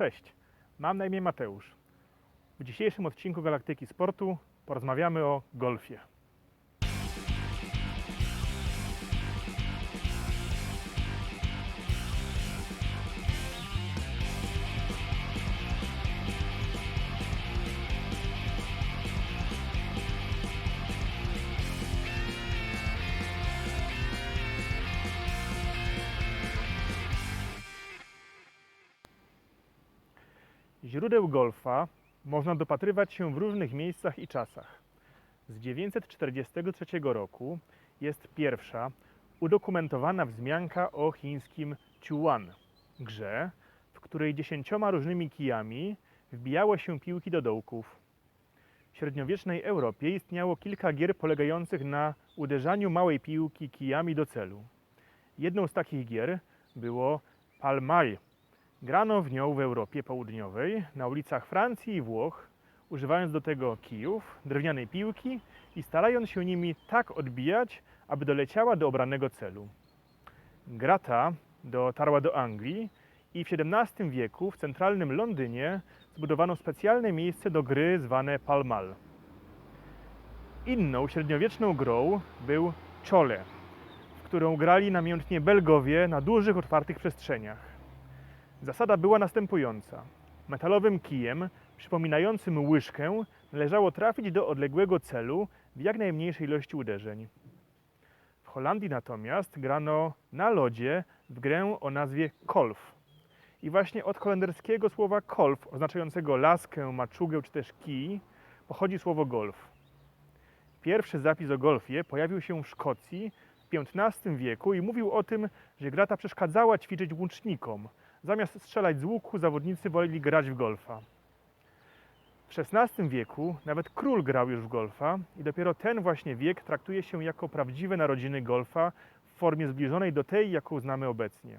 Cześć, mam na imię Mateusz. W dzisiejszym odcinku Galaktyki Sportu porozmawiamy o golfie. Źródeł golfa można dopatrywać się w różnych miejscach i czasach. Z 943 roku jest pierwsza udokumentowana wzmianka o chińskim Chuan, grze, w której dziesięcioma różnymi kijami wbijało się piłki do dołków. W średniowiecznej Europie istniało kilka gier polegających na uderzaniu małej piłki kijami do celu. Jedną z takich gier było Palmaj, Grano w nią w Europie Południowej, na ulicach Francji i Włoch, używając do tego kijów, drewnianej piłki i starając się nimi tak odbijać, aby doleciała do obranego celu. Gra ta dotarła do Anglii i w XVII wieku w centralnym Londynie zbudowano specjalne miejsce do gry zwane Pall Mall. Inną średniowieczną grą był czole, w którą grali namiętnie Belgowie na dużych, otwartych przestrzeniach. Zasada była następująca. Metalowym kijem, przypominającym łyżkę, należało trafić do odległego celu w jak najmniejszej ilości uderzeń. W Holandii natomiast grano na lodzie w grę o nazwie kolf. I właśnie od holenderskiego słowa kolf, oznaczającego laskę, maczugę czy też kij, pochodzi słowo golf. Pierwszy zapis o golfie pojawił się w Szkocji w XV wieku i mówił o tym, że gra ta przeszkadzała ćwiczyć łucznikom, Zamiast strzelać z łuku, zawodnicy woleli grać w golfa. W XVI wieku nawet król grał już w golfa i dopiero ten właśnie wiek traktuje się jako prawdziwe narodziny golfa w formie zbliżonej do tej, jaką znamy obecnie.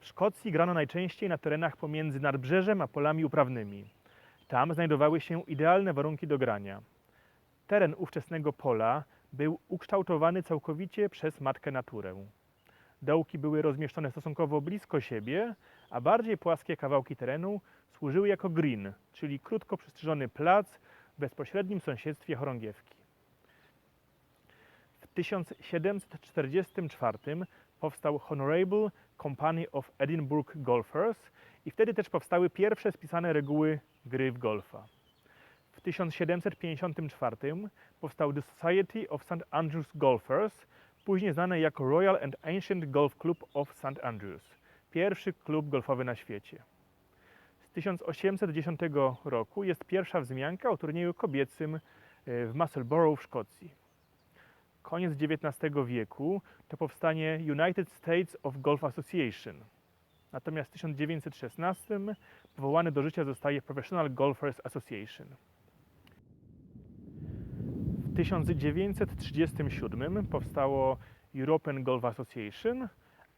W Szkocji grano najczęściej na terenach pomiędzy nadbrzeżem a polami uprawnymi. Tam znajdowały się idealne warunki do grania. Teren ówczesnego pola był ukształtowany całkowicie przez matkę naturę. Dołki były rozmieszczone stosunkowo blisko siebie, a bardziej płaskie kawałki terenu służyły jako green, czyli krótko przystrzyżony plac w bezpośrednim sąsiedztwie chorągiewki. W 1744 powstał Honorable Company of Edinburgh Golfers i wtedy też powstały pierwsze spisane reguły gry w golfa. W 1754 powstał The Society of St. Andrews Golfers, później znane jako Royal and Ancient Golf Club of St. Andrews, pierwszy klub golfowy na świecie. Z 1810 roku jest pierwsza wzmianka o turnieju kobiecym e, w Musselborough w Szkocji. Koniec XIX wieku to powstanie United States of Golf Association. Natomiast w 1916 powołany do życia zostaje Professional Golfers Association. W 1937 powstało European Golf Association,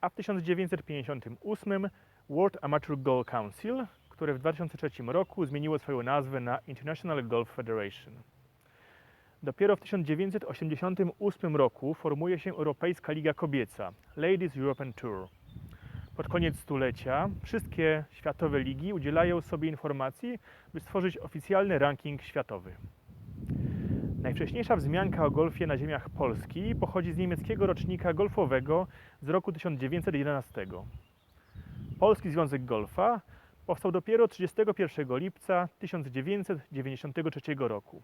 a w 1958 World Amateur Golf Council, które w 2003 roku zmieniło swoją nazwę na International Golf Federation. Dopiero w 1988 roku formuje się Europejska Liga Kobieca Ladies European Tour. Pod koniec stulecia wszystkie światowe ligi udzielają sobie informacji, by stworzyć oficjalny ranking światowy. Najwcześniejsza wzmianka o golfie na ziemiach Polski pochodzi z niemieckiego rocznika golfowego z roku 1911. Polski Związek Golfa powstał dopiero 31 lipca 1993 roku.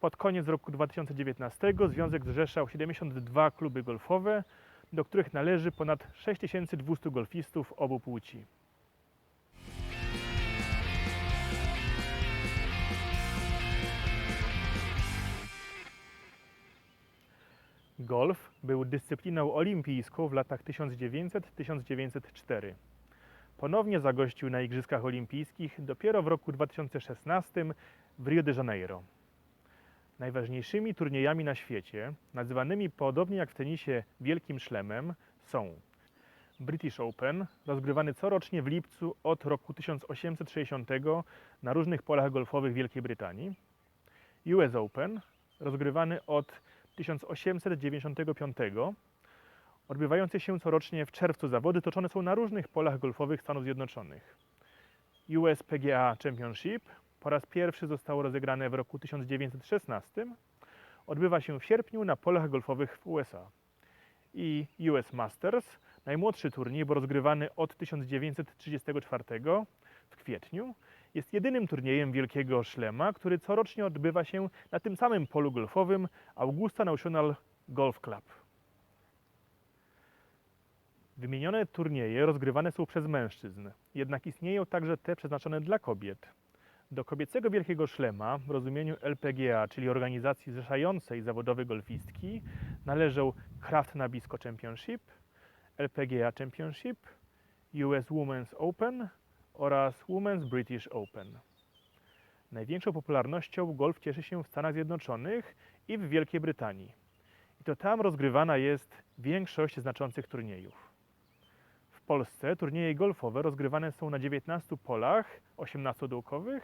Pod koniec roku 2019 związek zrzeszał 72 kluby golfowe, do których należy ponad 6200 golfistów obu płci. Golf był dyscypliną olimpijską w latach 1900-1904. Ponownie zagościł na Igrzyskach Olimpijskich dopiero w roku 2016 w Rio de Janeiro. Najważniejszymi turniejami na świecie, nazywanymi podobnie jak w tenisie Wielkim Szlemem, są British Open, rozgrywany corocznie w lipcu od roku 1860 na różnych polach golfowych Wielkiej Brytanii, US Open, rozgrywany od 1895 Odbywające się corocznie w czerwcu zawody toczone są na różnych polach golfowych Stanów Zjednoczonych. USPGA Championship po raz pierwszy zostało rozegrane w roku 1916. Odbywa się w sierpniu na polach golfowych w USA. I US Masters, najmłodszy turniej, bo rozgrywany od 1934 w kwietniu, jest jedynym turniejem Wielkiego Szlema, który corocznie odbywa się na tym samym polu golfowym Augusta National Golf Club. Wymienione turnieje rozgrywane są przez mężczyzn, jednak istnieją także te przeznaczone dla kobiet. Do kobiecego Wielkiego Szlema w rozumieniu LPGA, czyli organizacji zrzeszającej zawodowe golfistki, należą Kraft Nabisco Championship, LPGA Championship, US Women's Open oraz Women's British Open. Największą popularnością golf cieszy się w Stanach Zjednoczonych i w Wielkiej Brytanii. I to tam rozgrywana jest większość znaczących turniejów. W Polsce turnieje golfowe rozgrywane są na 19 polach 18-dołkowych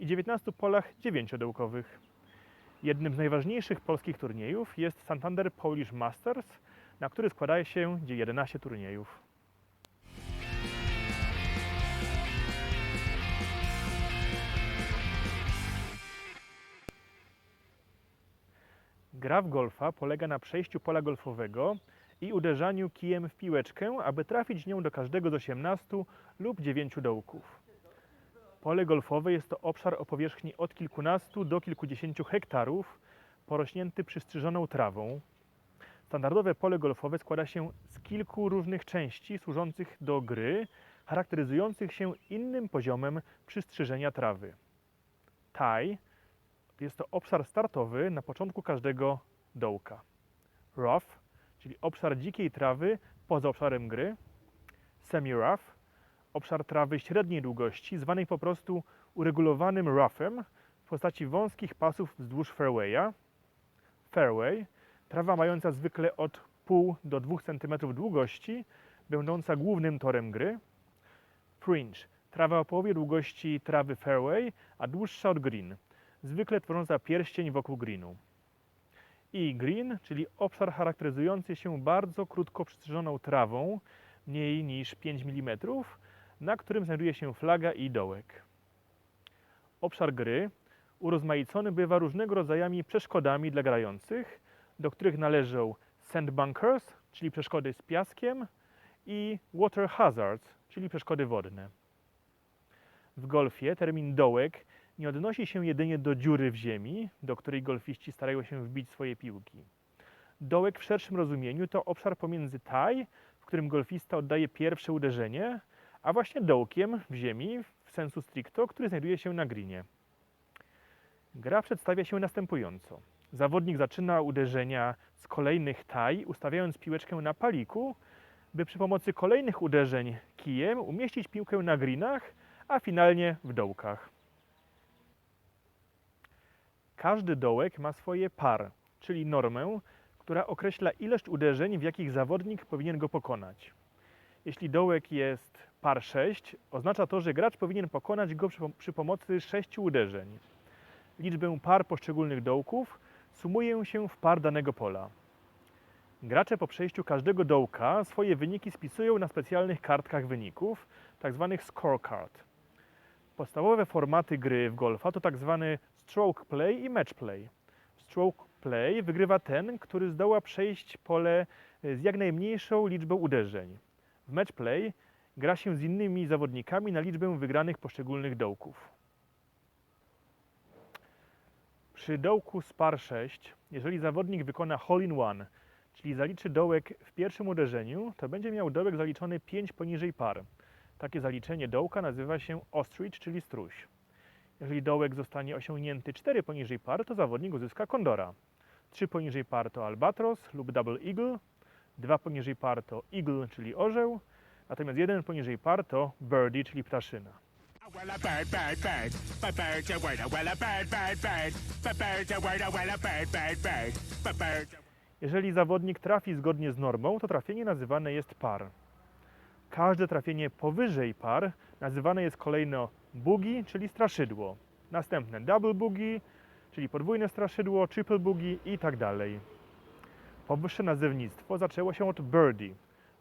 i 19 polach 9-dołkowych. Jednym z najważniejszych polskich turniejów jest Santander Polish Masters, na który składa się 11 turniejów. Gra w golfa polega na przejściu pola golfowego i uderzaniu kijem w piłeczkę, aby trafić nią do każdego z 18 lub 9 dołków. Pole golfowe jest to obszar o powierzchni od kilkunastu do kilkudziesięciu hektarów, porośnięty przystrzyżoną trawą. Standardowe pole golfowe składa się z kilku różnych części służących do gry, charakteryzujących się innym poziomem przystrzyżenia trawy. Taj jest to obszar startowy na początku każdego dołka. Rough, czyli obszar dzikiej trawy poza obszarem gry. Semi-rough, obszar trawy średniej długości, zwanej po prostu uregulowanym roughem w postaci wąskich pasów wzdłuż fairwaya. Fairway, trawa mająca zwykle od pół do 2 cm długości, będąca głównym torem gry. Fringe, trawa o połowie długości trawy fairway, a dłuższa od green, zwykle tworząca pierścień wokół greenu. I green, czyli obszar charakteryzujący się bardzo krótko przystrzyżoną trawą, mniej niż 5 mm, na którym znajduje się flaga i dołek. Obszar gry urozmaicony bywa różnego rodzajami przeszkodami dla grających, do których należą sandbunkers, czyli przeszkody z piaskiem, i water hazards, czyli przeszkody wodne. W golfie termin dołek nie odnosi się jedynie do dziury w ziemi, do której golfiści starają się wbić swoje piłki. Dołek w szerszym rozumieniu to obszar pomiędzy taj, w którym golfista oddaje pierwsze uderzenie, a właśnie dołkiem w ziemi, w sensu stricto, który znajduje się na grinie. Gra przedstawia się następująco. Zawodnik zaczyna uderzenia z kolejnych taj, ustawiając piłeczkę na paliku, by przy pomocy kolejnych uderzeń kijem umieścić piłkę na greenach, a finalnie w dołkach. Każdy dołek ma swoje par, czyli normę, która określa ilość uderzeń, w jakich zawodnik powinien go pokonać. Jeśli dołek jest par 6, oznacza to, że gracz powinien pokonać go przy, pomocy 6 uderzeń. Liczbę par poszczególnych dołków sumuje się w par danego pola. Gracze po przejściu każdego dołka swoje wyniki spisują na specjalnych kartkach wyników, tzw. scorecard. Podstawowe formaty gry w golfa to tzw. stroke play i match play. Stroke play wygrywa ten, który zdoła przejść pole z jak najmniejszą liczbą uderzeń. W match play gra się z innymi zawodnikami na liczbę wygranych poszczególnych dołków. Przy dołku z par 6, jeżeli zawodnik wykona hole in one, czyli zaliczy dołek w pierwszym uderzeniu, to będzie miał dołek zaliczony 5 poniżej par. Takie zaliczenie dołka nazywa się ostrich, czyli struś. Jeżeli dołek zostanie osiągnięty 4 poniżej par, to zawodnik uzyska kondora. 3 poniżej par to albatros lub double eagle, 2 poniżej par to eagle, czyli orzeł, natomiast 1 poniżej par to birdie, czyli ptaszyna. Jeżeli zawodnik trafi zgodnie z normą, to trafienie nazywane jest par. Każde trafienie powyżej par nazywane jest kolejno boogie, czyli straszydło. Następne double boogie, czyli podwójne straszydło, triple boogie i tak dalej. Powyższe nazewnictwo zaczęło się od birdie.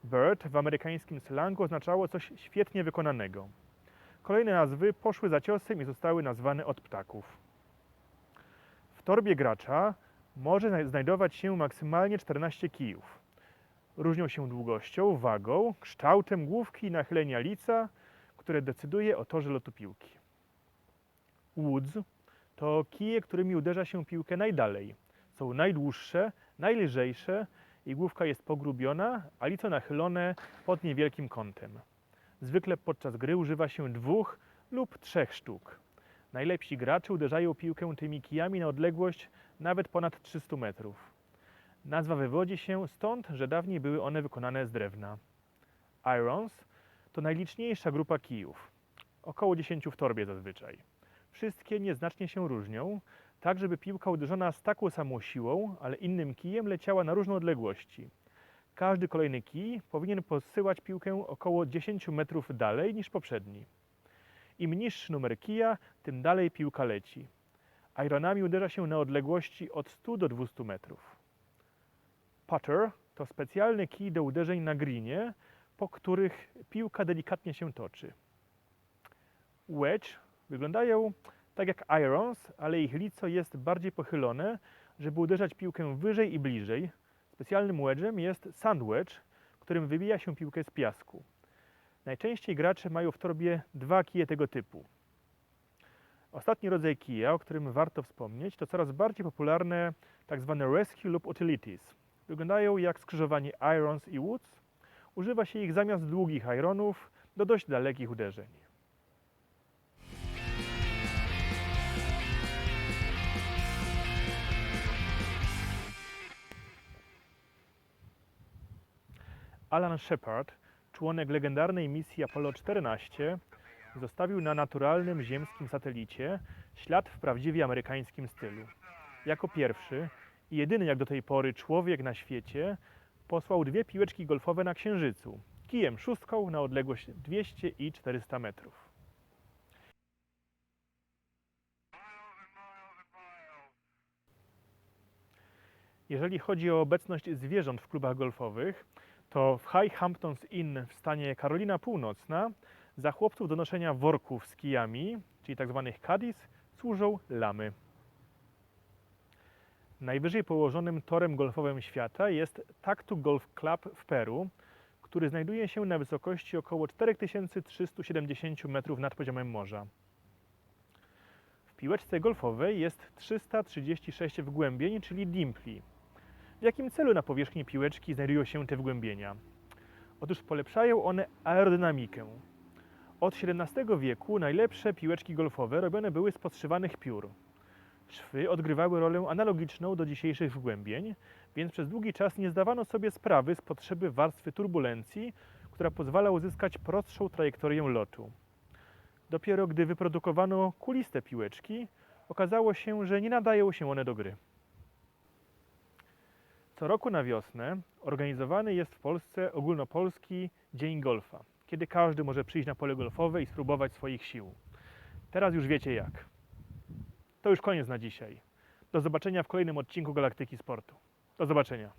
Bird w amerykańskim slangu oznaczało coś świetnie wykonanego. Kolejne nazwy poszły za ciosem i zostały nazwane od ptaków. W torbie gracza może zna- znajdować się maksymalnie 14 kijów. Różnią się długością, wagą, kształtem główki i nachylenia lica, które decyduje o torze lotu piłki. Woods to kije, którymi uderza się piłkę najdalej. Są najdłuższe, najlżejsze i główka jest pogrubiona, a lico nachylone pod niewielkim kątem. Zwykle podczas gry używa się dwóch lub trzech sztuk. Najlepsi gracze uderzają piłkę tymi kijami na odległość nawet ponad 300 metrów. Nazwa wywodzi się stąd, że dawniej były one wykonane z drewna. Irons to najliczniejsza grupa kijów. Około 10 w torbie zazwyczaj. Wszystkie nieznacznie się różnią, tak żeby piłka uderzona z taką samą siłą, ale innym kijem leciała na różne odległości. Każdy kolejny kij powinien posyłać piłkę około 10 metrów dalej niż poprzedni. Im niższy numer kija, tym dalej piłka leci. Ironami uderza się na odległości od 100 do 200 metrów. Putter to specjalny kij do uderzeń na greenie, po których piłka delikatnie się toczy. Wedge wyglądają tak jak irons, ale ich lico jest bardziej pochylone, żeby uderzać piłkę wyżej i bliżej. Specjalnym wedge'em jest sand wedge, którym wybija się piłkę z piasku. Najczęściej gracze mają w torbie dwa kije tego typu. Ostatni rodzaj kija, o którym warto wspomnieć, to coraz bardziej popularne tzw. rescue lub utilities. Wyglądają jak skrzyżowanie irons i woods. Używa się ich zamiast długich ironów do dość dalekich uderzeń. Alan Shepard, członek legendarnej misji Apollo 14, zostawił na naturalnym ziemskim satelicie ślad w prawdziwie amerykańskim stylu. Jako pierwszy i jedyny jak do tej pory człowiek na świecie posłał dwie piłeczki golfowe na Księżycu, kijem szóstką na odległość 200 i 400 metrów. Jeżeli chodzi o obecność zwierząt w klubach golfowych, to w High Hamptons Inn w stanie Karolina Północna za chłopców do noszenia worków z kijami, czyli tzw. caddies, służą lamy. Najwyżej położonym torem golfowym świata jest Taktu Golf Club w Peru, który znajduje się na wysokości około 4370 metrów nad poziomem morza. W piłeczce golfowej jest 336 wgłębień, czyli dimpli. W jakim celu na powierzchni piłeczki znajdują się te wgłębienia? Otóż polepszają one aerodynamikę. Od XVII wieku najlepsze piłeczki golfowe robione były z podszywanych piór. Szwy odgrywały rolę analogiczną do dzisiejszych wgłębień, więc przez długi czas nie zdawano sobie sprawy z potrzeby warstwy turbulencji, która pozwala uzyskać prostszą trajektorię lotu. Dopiero gdy wyprodukowano kuliste piłeczki, okazało się, że nie nadają się one do gry. Co roku na wiosnę organizowany jest w Polsce ogólnopolski Dzień Golfa, kiedy każdy może przyjść na pole golfowe i spróbować swoich sił. Teraz już wiecie jak. To już koniec na dzisiaj. Do zobaczenia w kolejnym odcinku Galaktyki Sportu. Do zobaczenia.